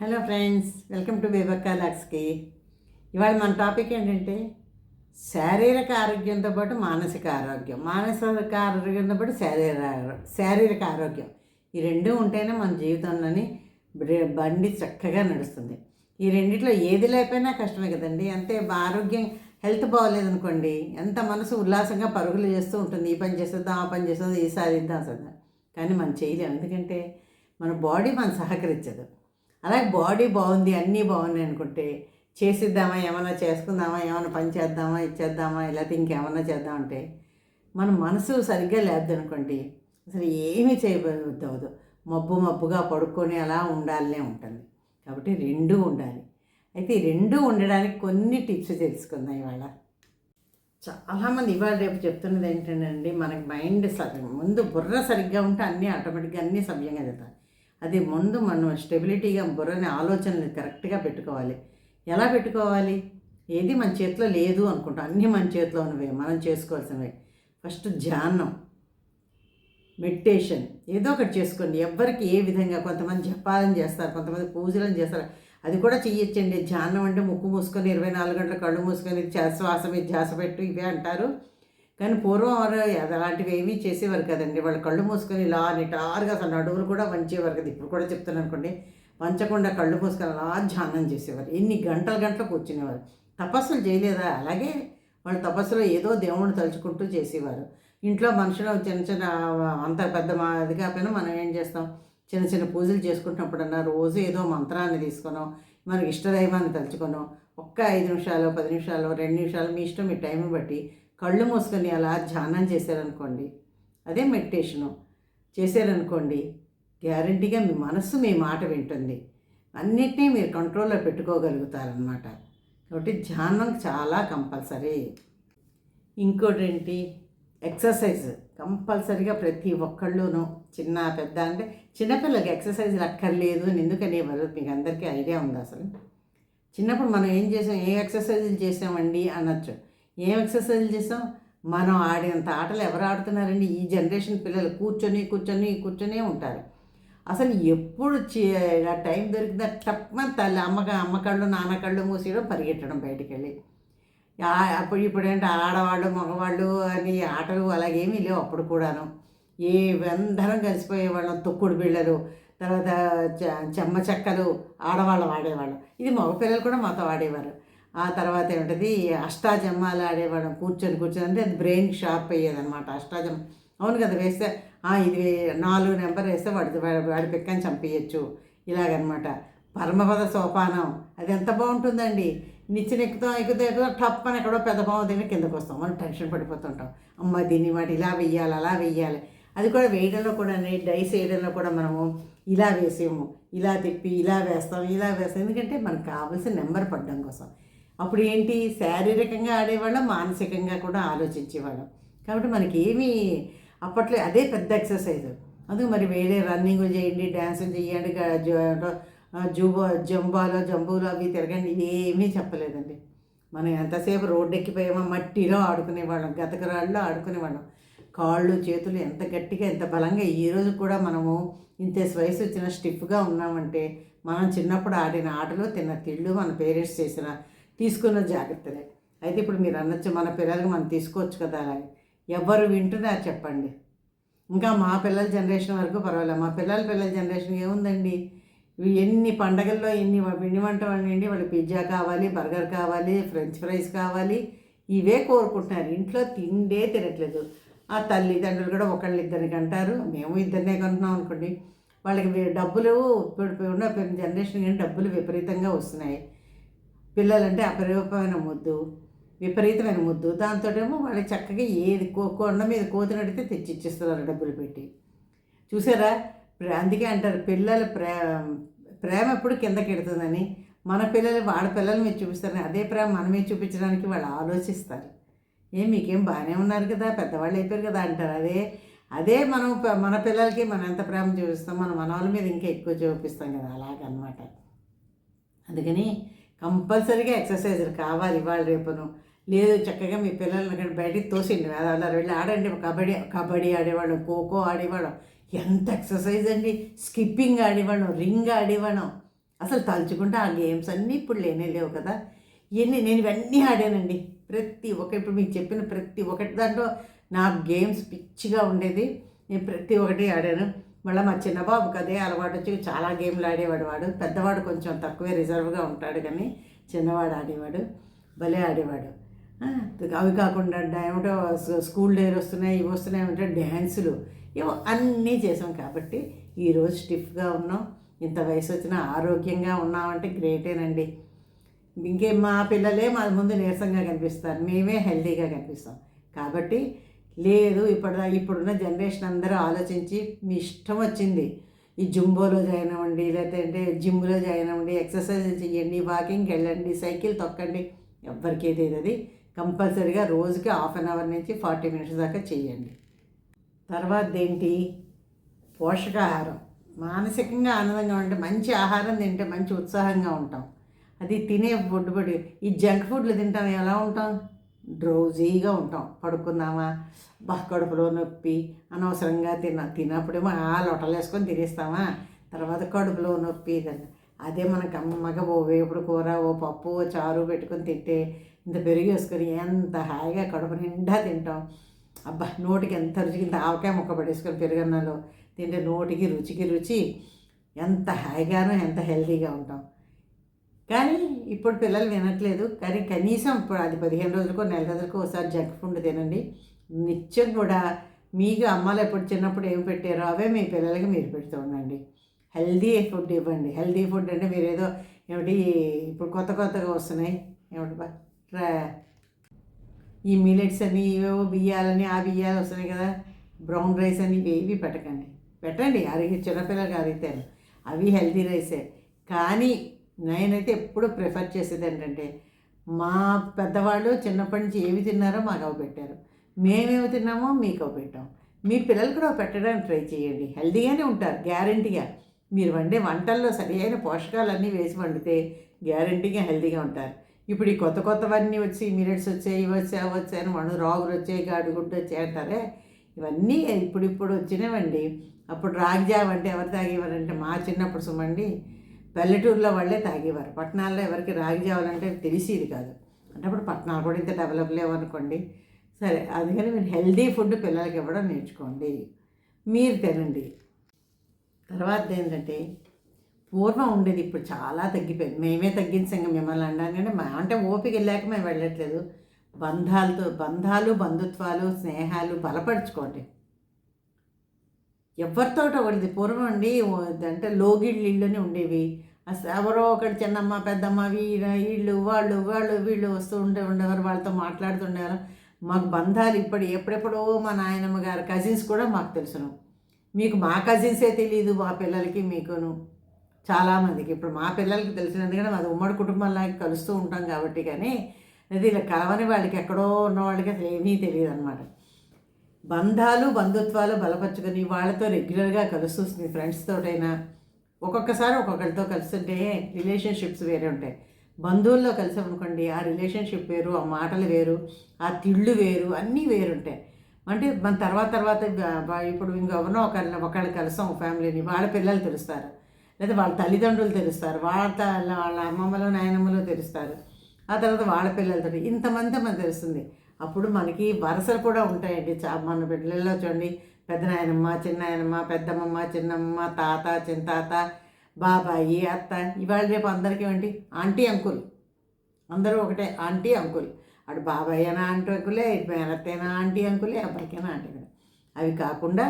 Hello friends welcome to Bebakka లాక్స్కి ఇవాళ మన topic ఏంటంటే శారీరక ఆరోగ్యంతో పాటు మానసిక ఆరోగ్యం. మానసిక ఆరోగ్యంతో పాటు శారీర శారీరక ఆరోగ్యం. ఈ రెండు ఉంటేనే మన జీవితంలోని బండి చక్కగా నడుస్తుంది. ఈ రెండిట్లో ఏది లేకపోయినా కష్టమే కదండి. అంతే ఆరోగ్యం హెల్త్ బాగోలేదనుకోండి ఎంత మనసు ఉల్లాసంగా పరుగులు చేస్తూ ఉంటుంది. ఈ పని చేసేద్దాం ఆ పని చేసేద్దాం ఈ సాధిద్దాం అసలు కానీ మనం చేయలేము. ఎందుకంటే మన బాడీ మనం సహకరించదు. అలాగే బాడీ బాగుంది అన్నీ బాగున్నాయి అనుకుంటే చేసిద్దామా ఏమైనా చేసుకుందామా ఏమైనా పని చేద్దామా ఇచ్చేద్దామా లేకపోతే ఇంకేమన్నా చేద్దామంటే మన మనసు సరిగ్గా లేదనుకోండి అసలు ఏమీ చేయబోద్దు మబ్బు మబ్బుగా పడుకొని అలా ఉండాలనే ఉంటుంది. కాబట్టి రెండూ ఉండాలి. అయితే ఈ రెండూ ఉండడానికి కొన్ని టిప్స్ తెలుసుకుందాం ఇవాళ. చాలామంది ఇవాళ రేపు చెప్తున్నది ఏంటంటే అండి మనకి మైండ్ సరి ముందు బుర్ర సరిగ్గా ఉంటే అన్నీ ఆటోమేటిక్గా అన్నీ సవ్యంగా జరుగుతాయి అది ముందు మనం స్టెబిలిటీగా బుర్రని ఆలోచనలు కరెక్ట్గా పెట్టుకోవాలి. ఎలా పెట్టుకోవాలి? ఏది మన చేతిలో లేదు అనుకుంటాం. అన్నీ మన చేతిలో ఉన్నవే మనం చేసుకోవాల్సినవి. ఫస్ట్ ధ్యానం మెడిటేషన్ ఏదో ఒకటి చేసుకోండి. ఎవ్వరికి ఏ విధంగా కొంతమంది జపాలని చేస్తారు కొంతమంది పూజలను చేస్తారు. అది కూడా చెయ్యొచ్చండి. ధ్యానం అంటే ముక్కు మూసుకొని ఇరవై నాలుగు గంటల కళ్ళు మూసుకొని శ్వాస మీద ధ్యాస పెట్టు ఇవే అంటారు. కానీ పూర్వం వారు అలాంటివి ఏమీ చేసేవారు కదండి. వాళ్ళు కళ్ళు మూసుకొని ఇలా నిటారుగా అసలు నడువులు కూడా వంచేవారు కదా. ఇప్పుడు కూడా చెప్తాను అనుకోండి వంచకుండా కళ్ళు మూసుకొని అలా ధ్యానం చేసేవారు. ఎన్ని గంటల గంటలు కూర్చునేవారు. తపస్సులు చేయలేదా? అలాగే వాళ్ళు తపస్సులో ఏదో దేవుణ్ణి తలుచుకుంటూ చేసేవారు. ఇంట్లో మనుషులు చిన్న చిన్న అంత పెద్ద మా అది కాకపోయినా మనం ఏం చేస్తాం? చిన్న చిన్న పూజలు చేసుకుంటున్నప్పుడన్నా రోజు ఏదో మంత్రాన్ని తీసుకున్నాం మనకి ఇష్టదైవాన్ని తలుచుకున్నాం. ఒక్క ఐదు నిమిషాలు పది నిమిషాలు రెండు నిమిషాలు మీ ఇష్టం మీ టైం బట్టి కళ్ళు మూసుకొని అలా ధ్యానం చేశారనుకోండి అదే మెడిటేషను చేశారనుకోండి గ్యారంటీగా మీ మనస్సు మీ మాట వింటుంది. అన్నిటినీ మీరు కంట్రోల్లో పెట్టుకోగలుగుతారనమాట కాబట్టి ధ్యానం చాలా కంపల్సరీ. ఇంకోటి ఏంటి ఎక్సర్సైజ్ కంపల్సరీగా ప్రతి ఒక్కళ్ళును చిన్న పెద్ద అంటే చిన్నపిల్లలకి ఎక్సర్సైజ్ అక్కర్లేదు అని ఎందుకని ఎవరు మీకు అందరికీ ఐడియా ఉంది అసలు? చిన్నప్పుడు మనం ఏం చేసాం? ఏ ఎక్సర్సైజులు చేసామండి? అనొచ్చు. ఏం ఎక్సర్సైజులు చేసాం? మనం ఆడినంత ఆటలు ఎవరు ఆడుతున్నారండి? ఈ జనరేషన్ పిల్లలు కూర్చొని కూర్చొని కూర్చొనే ఉంటారు. అసలు ఎప్పుడు ఆ టైం దొరికిందా తప్పని తల్లి అమ్మక అమ్మ నాన్నకళ్ళు మూసేయడం పరిగెట్టడం బయటికి వెళ్ళి అప్పుడు ఇప్పుడు ఏంటి? ఆడవాళ్ళు మగవాళ్ళు అని ఆటలు అలాగేమీ లేవు అప్పుడు కూడాను. ఏ అందరం కలిసిపోయేవాళ్ళం తొక్కుడు బిళ్ళలు తర్వాత చ- చెమ్మ చెక్కలు ఆడవాళ్ళు ఆడేవాళ్ళం. ఇది మగపిల్లలు కూడా మాతో ఆడేవారు. ఆ తర్వాత ఏమిటది? అష్టాజమ్మాలు ఆడేవాడు కూర్చొని కూర్చొని అంటే అది బ్రెయిన్ షార్ప్ అయ్యేదనమాట అష్టాజమ్ అవును కదా వేస్తే ఇది నాలుగు నెంబర్ వేస్తే వాడి వాడి- పిక్కని చంపేయచ్చు. ఇలాగనమాట. పరమపద సోపానం అది ఎంత బాగుంటుందండి. నిచ్చెన ఎక్కుతాం ఎక్కుతా ఎక్కుతాం టప్ అని ఎక్కడో పెద్ద బాగుంది కిందకు వస్తాం. మనం టెన్షన్ పడిపోతుంటాం. అమ్మ దీన్ని వాటి ఇలా వెయ్యాలి అలా వెయ్యాలి. అది కూడా వేయడంలో కూడా డైస్ వేయడంలో కూడా మనము ఇలా వేసాము ఇలా తిప్పి ఇలా వేస్తాం ఇలా వేస్తాం. ఎందుకంటే మనకు కావాల్సిన నెంబర్ పడడం కోసం. అప్పుడు ఏంటి శారీరకంగా ఆడేవాళ్ళం మానసికంగా కూడా ఆలోచించేవాళ్ళం. కాబట్టి మనకి ఏమీ అప్పట్లో అదే పెద్ద ఎక్సర్సైజ్. అందుకు మరి వేరే రన్నింగ్ చేయండి డ్యాన్సులు చేయండి జూబో జంబాలో జంబూలో అవి తిరగండి ఏమీ చెప్పలేదండి. మనం ఎంతసేపు రోడ్డు ఎక్కిపోయామో మట్టిలో ఆడుకునేవాళ్ళం గతకరాళ్ళలో ఆడుకునేవాళ్ళం. కాళ్ళు చేతులు ఎంత గట్టిగా ఎంత బలంగా ఈ రోజు కూడా మనము ఇంత వయసు వచ్చిన స్టిఫ్గా ఉన్నామంటే మనం చిన్నప్పుడు ఆడిన ఆటలు తిన్న తిళ్ళు మన పేరెంట్స్ చేసిన తీసుకున్న జాగ్రత్తలే. అయితే ఇప్పుడు మీరు అనొచ్చు మన పిల్లలకి మనం తీసుకోవచ్చు కదా అలాగే ఎవరు వింటున్నారు చెప్పండి. ఇంకా మా పిల్లల జనరేషన్ వరకు పర్వాలేదు. మా పిల్లల పిల్లల జనరేషన్ ఏముందండి? ఎన్ని పండగల్లో ఎన్ని పిండి వంట వండి వాళ్ళకి పిజ్జా కావాలి బర్గర్ కావాలి ఫ్రెంచ్ ఫ్రైస్ కావాలి ఇవే కోరుకుంటున్నారు. ఇంట్లో తిండే తినట్లేదు. ఆ తల్లిదండ్రులు కూడా ఒకళ్ళు ఇద్దరికి అంటారు. మేము ఇద్దరినే కొంటున్నాం అనుకోండి. వాళ్ళకి డబ్బులు ఇప్పుడు ఉన్న జనరేషన్ కానీ డబ్బులు విపరీతంగా వస్తున్నాయి. పిల్లలంటే అపరూపమైన ముద్దు విపరీతమైన ముద్దు. దాంతో ఏమో చక్కగా ఏది కొండ మీద కోతి నడితే తెచ్చి ఇచ్చేస్తున్నారు డబ్బులు పెట్టి. చూసారా? అందుకే అంటారు పిల్లల ప్రే ప్రేమ ఎప్పుడు కిందకెడుతుందని మన పిల్లలు వాళ్ళ పిల్లలు మీరు చూపిస్తారని అదే ప్రేమ మన మీద చూపించడానికి వాళ్ళు ఆలోచిస్తారు. ఏం మీకేం బాగానే ఉన్నారు కదా పెద్దవాళ్ళు అయిపోయారు కదా అంటారు. అదే అదే మనం మన పిల్లలకి మనం ఎంత ప్రేమ చూపిస్తాం మన మనవాళ్ళ మీద ఇంకా ఎక్కువ చూపిస్తాం కదా అలాగనమాట. అందుకని కంపల్సరీగా ఎక్సర్సైజ్ కావాలి ఇవాళ రేపును. లేదు చక్కగా మీ పిల్లల్ని అక్కడ బయటికి తోసిండి. వేదాలు వెళ్ళి ఆడండి. కబడ్డీ కబడ్డీ ఆడేవాళ్ళం ఖోఖో ఆడేవాళ్ళం. ఎంత ఎక్సర్సైజ్ అండి. స్కిప్పింగ్ ఆడేవాళ్ళం రింగ్ ఆడేవాళ్ళం. అసలు తలుచుకుంటే ఆ గేమ్స్ అన్నీ ఇప్పుడు లేనే లేవు కదా. ఇవన్నీ నేను ఇవన్నీ ఆడానండి. ప్రతి ఒక్క ఇప్పుడు మీకు చెప్పిన ప్రతి ఒక్కటి దాంట్లో నాకు గేమ్స్ పిచ్చిగా ఉండేది. నేను ప్రతి ఒక్కటి ఆడాను. మళ్ళీ మా చిన్నబాబుకి అదే అలవాటు వచ్చి చాలా గేమ్లు ఆడేవాడు వాడు. పెద్దవాడు కొంచెం తక్కువే రిజర్వ్గా ఉంటాడు కానీ చిన్నవాడు ఆడేవాడు భలే ఆడేవాడు. అవి కాకుండా ఏమిటో స్కూల్ డేలు వస్తున్నాయి ఇవి వస్తున్నాయి ఏమిటో డ్యాన్సులు ఇవో అన్నీ చేసాం కాబట్టి ఈరోజు స్టిఫ్గా ఉన్నాం. ఇంత వయసు వచ్చినా ఆరోగ్యంగా ఉన్నామంటే గ్రేటేనండి. ఇంకేం మా పిల్లలే మా ముందు నీరసంగా కనిపిస్తారు మేమే హెల్తీగా కనిపిస్తాం. కాబట్టి లేదు ఇప్పుడు ఇప్పుడున్న జనరేషన్ అందరూ ఆలోచించి మీ ఇష్టం వచ్చింది. ఈ జుంబోలో జాయిన్ అవ్వండి లేదంటే జిమ్లో జాయిన్ అవ్వండి ఎక్సర్సైజ్ చేయండి వాకింగ్కి వెళ్ళండి సైకిల్ తొక్కండి ఎవ్వరికి ఏది అది కంపల్సరీగా రోజుకి హాఫ్ అన్ అవర్ నుంచి ఫార్టీ మినిట్స్ దాకా చేయండి తర్వాత ఏంటి? పోషకాహారం. మానసికంగా ఆనందంగా ఉంటే మంచి ఆహారం తింటే మంచి ఉత్సాహంగా ఉంటాం. అది తినే ఫుడ్ ఈ జంక్ ఫుడ్లు తింటాం ఎలా ఉంటాం? డ్రౌజీగా ఉంటాం. పడుకుందామా? బా కడుపులో నొప్పి అనవసరంగా తిన తినప్పుడేమో ఆ లొటలు వేసుకొని తినేస్తామా? తర్వాత కడుపులో నొప్పి అదే మనకు అమ్మగా ఓ వేపుడు కూర ఓ పప్పు ఓ చారు పెట్టుకొని తింటే ఇంత పెరుగు వేసుకొని ఎంత హాయిగా కడుపు నిండా తింటాం. అబ్బా నోటికి ఎంత రుచికి ఇంత ఆవకాయ ముక్క పడేసుకొని పెరుగన్నాలో తింటే నోటికి రుచికి రుచి ఎంత హాయిగానో ఎంత హెల్తీగా ఉంటాం. కానీ ఇప్పుడు పిల్లలు వినట్లేదు. కానీ కనీసం ఇప్పుడు అది పదిహేను రోజులకో నెల రోజులకో ఒకసారి జంక్ ఫుడ్ తినండి. నిత్యం కూడా మీకు అమ్మలు ఎప్పుడు చిన్నప్పుడు ఏం పెట్టారో అవే మీ పిల్లలకి మీరు పెడుతూ ఉండండి. హెల్దీ ఫుడ్ ఇవ్వండి. హెల్దీ ఫుడ్ అంటే మీరు ఏదో ఏమిటి ఇప్పుడు కొత్త కొత్తగా వస్తున్నాయి. ఏమిటి బా ఈ మిలెట్స్ అని ఇవేవో బియ్యాలని ఆ బియ్యాలు వస్తున్నాయి కదా. బ్రౌన్ రైస్ అని ఇవి పెట్టకండి. పెట్టండి. అరిగి చిన్నపిల్లలకి అరిగితేను అవి హెల్దీ రైసే. కానీ నేనైతే ఎప్పుడు ప్రిఫర్ చేసేది ఏంటంటే మా పెద్దవాళ్ళు చిన్నప్పటి నుంచి ఏవి తిన్నారో మాకు అవి పెట్టారు. మేమేమి తిన్నామో మీకు అవి పెట్టాం. మీ పిల్లలు కూడా అవి పెట్టడానికి ట్రై చేయండి. హెల్దీగానే ఉంటారు గ్యారంటీగా. మీరు వండే వంటల్లో సరియైన పోషకాలన్నీ వేసి వండితే గ్యారంటీగా హెల్దీగా ఉంటారు. ఇప్పుడు ఈ కొత్త కొత్తవన్నీ వచ్చి మిలెట్స్ వచ్చాయి ఇవి వచ్చాయి అవి వండు రాగులు వచ్చాయి గాడిగుడ్డు వచ్చాయి అంటారే? ఇవన్నీ ఇప్పుడు ఇప్పుడు వచ్చినవండి. అప్పుడు రాగి జావ అంటే ఎవరు తాగేవారంటే మా చిన్నప్పుడు సుమండి పల్లెటూరులో వాళ్ళే తాగేవారు. పట్టణాల్లో ఎవరికి రాగి జావాలంటే తెలిసేది కాదు. అంటే అప్పుడు పట్టణాలు కూడా ఇంత డెవలప్ లేవనుకోండి సరే అందుకని మీరు హెల్దీ ఫుడ్ పిల్లలకి ఇవ్వడం నేర్చుకోండి. మీరు తినండి. తర్వాత ఏంటంటే పూర్వం ఉండేది ఇప్పుడు చాలా తగ్గిపోయింది. మేమే తగ్గించాం ఇంకా మిమ్మల్ని అనడానికి. అంటే మా అంటే ఓపిక వెళ్ళాక మేము వెళ్ళట్లేదు. బంధాలతో బంధాలు బంధుత్వాలు స్నేహాలు బలపరుచుకోండి. ఎవరితో ఉండేది పూర్వం అండి అంటే లోగిళ్ళు ఇళ్ళని ఉండేవి. అసలు ఎవరో ఒకటి చిన్నమ్మ పెద్దమ్మ వీళ్ళ వీళ్ళు వాళ్ళు వాళ్ళు వీళ్ళు వస్తూ ఉండే ఉండేవారు వాళ్ళతో మాట్లాడుతుండేవారు మాకు బంధాలు ఇప్పుడు ఎప్పుడెప్పుడో మా నాయనమ్మ గారు కజిన్స్ కూడా మాకు తెలుసును. మీకు మా కజిన్సే తెలియదు మా పిల్లలకి మీకును. చాలామందికి ఇప్పుడు మా పిల్లలకి తెలిసినందుకని మాది ఉమ్మడి కుటుంబంలాగా కలుస్తూ ఉంటాం కాబట్టి కానీ అది ఇలా కలవని వాళ్ళకి ఎక్కడో ఉన్న వాళ్ళకి అసలు ఏమీ తెలియదు అనమాట బంధాలు బంధుత్వాలు బలపరచుకొని వాళ్ళతో రెగ్యులర్గా కలుస్తూ మీ ఫ్రెండ్స్తోటైనా ఒక్కొక్కసారి ఒక్కొక్కరితో కలుస్తుంటే రిలేషన్షిప్స్ వేరే ఉంటాయి. బంధువుల్లో కలిసామనుకోండి ఆ రిలేషన్షిప్ వేరు ఆ మాటలు వేరు ఆ తిళ్ళు వేరు అన్నీ వేరుంటాయి. అంటే మన తర్వాత తర్వాత ఇప్పుడు ఇంకా ఇప్పుడు ఇంకెవరినో ఒకరిని ఒకళ్ళు కలుస్తాం ఫ్యామిలీని వాళ్ళ పిల్లలు తెలుస్తారు. లేదా వాళ్ళ తల్లిదండ్రులు తెలుస్తారు వాళ్ళ వాళ్ళ అమ్మమ్మలు నాయనమ్మలు తెలుస్తారు. ఆ తర్వాత వాళ్ళ పిల్లలతో ఇంతమంది మనకు తెలుస్తుంది. అప్పుడు మనకి వరసలు కూడా ఉంటాయండి. చా మన పిల్లల్లో చూడండి పెద్దనాయనమ్మ చిన్నాయనమ్మ పెద్దమ్మమ్మ చిన్నమ్మ తాత చింతాత బాబాయి అత్త ఇవాళ రేపు అందరికీ ఏంటి ఆంటీ అంకుల్. అందరూ ఒకటే ఆంటీ అంకుల్. అటు బాబాయ్ అయినా ఆంటీ అంకులే ఇటు మేనత్తైనా ఆంటీ అంకులే అబ్బాయికైనా ఆంటీ అంకులే అవి కాకుండా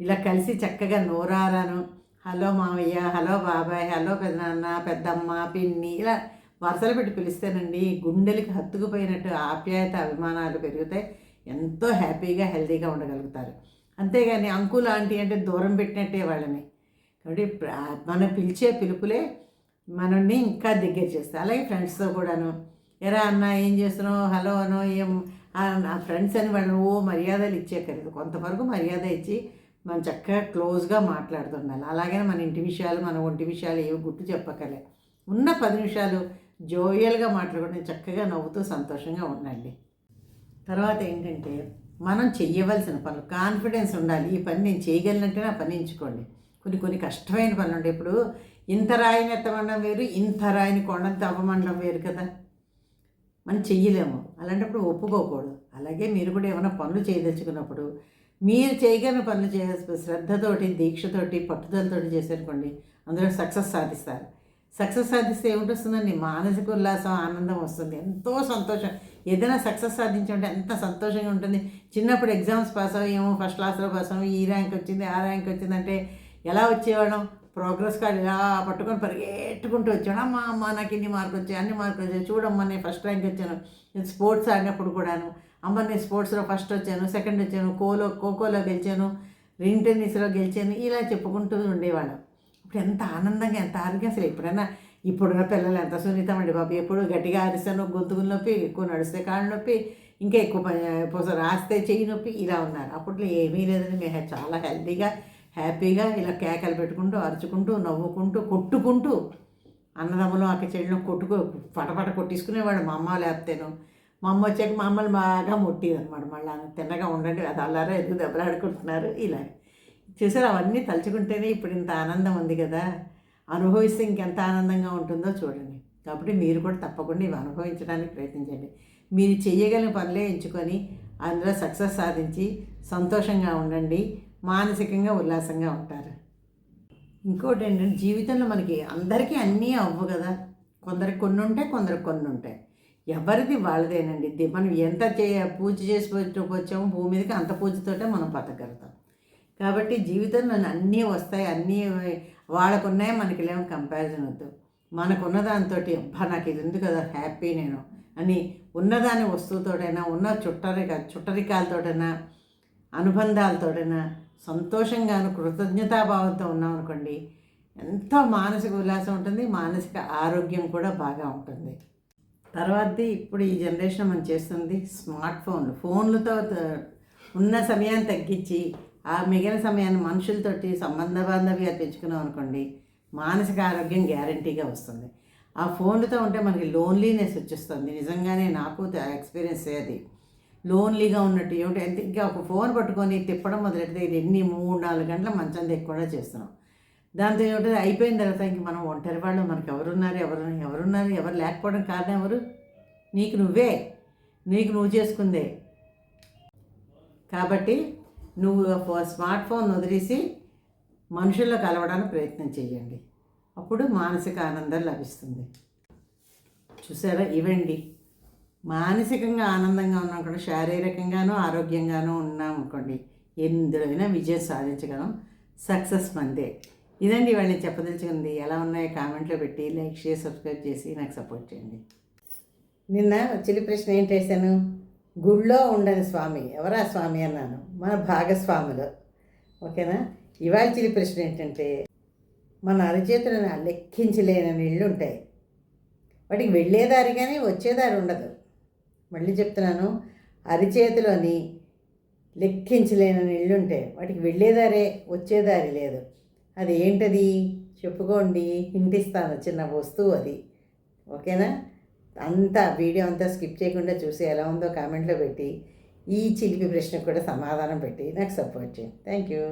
ఇలా కలిసి చక్కగా నోరారాను హలో మావయ్య హలో బాబాయ్ హలో పెద్దనాన్న పెద్దమ్మ పిన్ని ఇలా వరుసలు పెట్టి పిలిస్తేనండి గుండెలకి హత్తుకుపోయినట్టు ఆప్యాయత అభిమానాలు పెరుగుతాయి. ఎంతో హ్యాపీగా హెల్తీగా ఉండగలుగుతారు. అంతేగాని అంకుల్ ఆంటీ అంటే దూరం పెట్టినట్టే వాళ్ళని. కాబట్టి మనం పిలిచే పిలుపులే మనల్ని ఇంకా దగ్గర చేస్తాయి. అలాగే ఫ్రెండ్స్తో కూడాను. ఎరా అన్న ఏం చేస్తున్నావు? హలో అనో ఏం నా ఫ్రెండ్స్ అని వాళ్ళని ఓ మర్యాదలు ఇచ్చేకలేదు కొంతవరకు మర్యాద ఇచ్చి మనం చక్కగా క్లోజ్గా మాట్లాడుతుండాలి. అలాగే మన ఇంటి విషయాలు మన ఒంటి విషయాలు ఏవి గుర్తు చెప్పకలే ఉన్న పది నిమిషాలు జోయల్గా మాట్లాడుకుని చక్కగా నవ్వుతూ సంతోషంగా ఉండండి. తర్వాత ఏంటంటే మనం చెయ్యవలసిన పనులు కాన్ఫిడెన్స్ ఉండాలి. ఈ పని నేను చేయగలనంటే నా పని ఎంచుకోండి కొన్ని కొన్ని కష్టమైన పనులు ఉంటాయి ఇప్పుడు ఇంత రాయిని ఎత్తమండం వేరు ఇంత రాయిని కొండను తవ్వమండం వేరు కదా. మనం చెయ్యలేము. అలాంటప్పుడు ఒప్పుకోకూడదు. అలాగే మీరు కూడా ఏమైనా పనులు చేయదలుచుకున్నప్పుడు మీరు చేయగలిగిన పనులు చేయాల్సి శ్రద్ధతోటి దీక్షతోటి పట్టుదలతోటి చేశారనుకోండి అందులో సక్సెస్ సాధిస్తారు. సక్సెస్ సాధిస్తే ఏమిటొస్తుందండి మానసిక ఉల్లాసం ఆనందం వస్తుంది. ఎంతో సంతోషం. ఏదైనా సక్సెస్ సాధించమంటే ఎంత సంతోషంగా ఉంటుంది. చిన్నప్పుడు ఎగ్జామ్స్ పాస్ అయ్యాము ఫస్ట్ క్లాస్లో పాస్ అయ్యాము ఈ ర్యాంక్ వచ్చింది ఆ ర్యాంక్ వచ్చిందంటే ఎలా వచ్చేవాళ్ళం? ప్రోగ్రెస్ కార్డు ఇలా పట్టుకొని పరిగెట్టుకుంటూ వచ్చాను అమ్మా అమ్మ నాకు ఇన్ని మార్కులు వచ్చాయి అన్ని మార్కులు వచ్చాయి. చూడమ్మా నేను ఫస్ట్ ర్యాంక్ వచ్చాను. నేను స్పోర్ట్స్ ఆడినప్పుడు కూడాను. అమ్మ నేను స్పోర్ట్స్లో ఫస్ట్ వచ్చాను సెకండ్ వచ్చాను కోలో ఖోఖోలో గెలిచాను రింగ్ టెన్నిస్లో గెలిచాను ఇలా చెప్పుకుంటూ ఉండేవాళ్ళం. ఇప్పుడు ఎంత ఆనందంగా ఎంత ఆరోగ్యం. అసలు ఎప్పుడైనా ఇప్పుడున్న పిల్లలు ఎంత సున్నితం అండి బాబు. ఎప్పుడు గట్టిగా అరిస్తాను గొంతుకులు నొప్పి ఎక్కువ నడిస్తే కాళ్ళు నొప్పి ఇంకా ఎక్కువ పని రాస్తే చెయ్యి నొప్పి ఇలా ఉన్నారు. అప్పట్లో ఏమీ లేదని మేము చాలా హెల్తీగా హ్యాపీగా ఇలా కేకలు పెట్టుకుంటూ అరుచుకుంటూ నవ్వుకుంటూ కొట్టుకుంటూ అన్నదమ్ములు అక్క చెల్లిలో కొట్టుకో పటపట కొట్టించుకునేవాడు మా అమ్మ లేకపోతేను. మా అమ్మ వచ్చాక మా అమ్మని బాగా ముట్టిది అనమాట మళ్ళీ తిన్నగా ఉండండి అది అల్లారా ఎందుకు దెబ్బలాడుకుంటున్నారు ఇలా. చూసారు అవన్నీ తలుచుకుంటేనే ఇప్పుడు ఇంత ఆనందం ఉంది కదా. అనుభవిస్తే ఇంకెంత ఆనందంగా ఉంటుందో చూడండి. కాబట్టి మీరు కూడా తప్పకుండా ఇవి అనుభవించడానికి ప్రయత్నించండి. మీరు చేయగలిగిన పనులే ఎంచుకొని అందులో సక్సెస్ సాధించి సంతోషంగా ఉండండి. మానసికంగా ఉల్లాసంగా ఉంటారు. ఇంకోటి ఏంటంటే జీవితంలో మనకి అందరికీ అన్నీ అవ్వు కదా. కొందరికి కొన్ని ఉంటాయి కొందరికి కొన్ని ఉంటాయి. ఎవరిది వాళ్ళదేనండి. మనం ఎంత చే పూజ చేసి వచ్చామో భూమి మీదకి అంత పూజతోటే మనం బతకగలుగుతాం. కాబట్టి జీవితంలో అన్నీ వస్తాయి అన్నీ వాళ్ళకున్నాయి మనకి లేవు కంపారిజన్ వద్దు. మనకున్న దాంతో అబ్బా నాకు ఇది ఉంది కదా హ్యాపీ నేను అని ఉన్నదాని వస్తువుతోటైనా ఉన్న చుట్టరిక చుట్టరికాలతోటైనా అనుబంధాలతోటైనా సంతోషంగాను కృతజ్ఞతాభావంతో ఉన్నాం అనుకోండి ఎంతో మానసిక ఉల్లాసం ఉంటుంది మానసిక ఆరోగ్యం కూడా బాగా ఉంటుంది. తర్వాతది ఇప్పుడు ఈ జనరేషన్ మనం చేస్తుంది స్మార్ట్ ఫోన్లు ఫోన్లతో ఉన్న సమయాన్ని తగ్గించి ఆ మిగిలిన సమయాన్ని మనుషులతోటి సంబంధ బాంధవ్యాలు పెంచుకున్నాం అనుకోండి మానసిక ఆరోగ్యం గ్యారంటీగా వస్తుంది. ఆ ఫోన్లతో ఉంటే మనకి లోన్లీనెస్ వచ్చేస్తుంది. నిజంగానే నాకు ఎక్స్పీరియన్స్ అది. లోన్లీగా ఉన్నట్టు ఏమిటి ఎంత ఇంకా ఒక ఫోన్ పట్టుకొని తిప్పడం మొదలెడితే ఇది ఎన్ని మూడు నాలుగు గంటల మంచం దిక్కకుండా చేస్తున్నాం. దాంతో ఏమిటంటే అయిపోయిన తర్వాత ఇంక మనం ఒంటరి వాళ్ళు మనకి ఎవరున్నారు ఎవరు ఎవరున్నారు ఎవరు లేకపోవడం కారణం ఎవరు? నీకు నువ్వే. నీకు నువ్వు చేసుకుందే. కాబట్టి నువ్వు స్మార్ట్ ఫోన్ వదిలేసి మనుషుల్లో కలవడానికి ప్రయత్నం చేయండి అప్పుడు మానసిక ఆనందం లభిస్తుంది. చూసారా? ఇవండి. మానసికంగా ఆనందంగా ఉన్నాం అనుకోండి శారీరకంగానూ ఆరోగ్యంగానూ ఉన్నాం అనుకోండి ఎందులోనైనా విజయం సాధించగలం. సక్సెస్ మందే. ఇదండి వాళ్ళని చెప్పదలుచుకుంది ఎలా ఉన్నాయో కామెంట్లో పెట్టి లైక్ షేర్ సబ్స్క్రైబ్ చేసి నాకు సపోర్ట్ చేయండి. నిన్న చిలి ప్రశ్న ఏంటి వేసాను గుళ్ళో ఉండని స్వామి. ఎవరా స్వామి అన్నాను? మన భాగస్వాములు. ఓకేనా? ఇవాళ చిలి ప్రశ్న ఏంటంటే మన అరచేతులను లెక్కించలేని ఇళ్ళు ఉంటాయి. వాటికి వెళ్ళేదారి కానీ వచ్చేదారి ఉండదు. మళ్ళీ చెప్తున్నాను అరిచేతిలోని లెక్కించలేని ఇళ్ళు ఉంటాయి వాటికి వెళ్ళేదారే వచ్చేదారి లేదు. అది ఏంటది చెప్పుకోండి. ఇంటిస్తాను చిన్న వస్తువు అది. ఓకేనా? అంతా వీడియో అంతా స్కిప్ చేయకుండా చూసి ఎలా ఉందో కామెంట్లో పెట్టి ఈ చిలిపి ప్రశ్నకు కూడా సమాధానం పెట్టి నాకు సపోర్ట్ చేయండి. Thank you.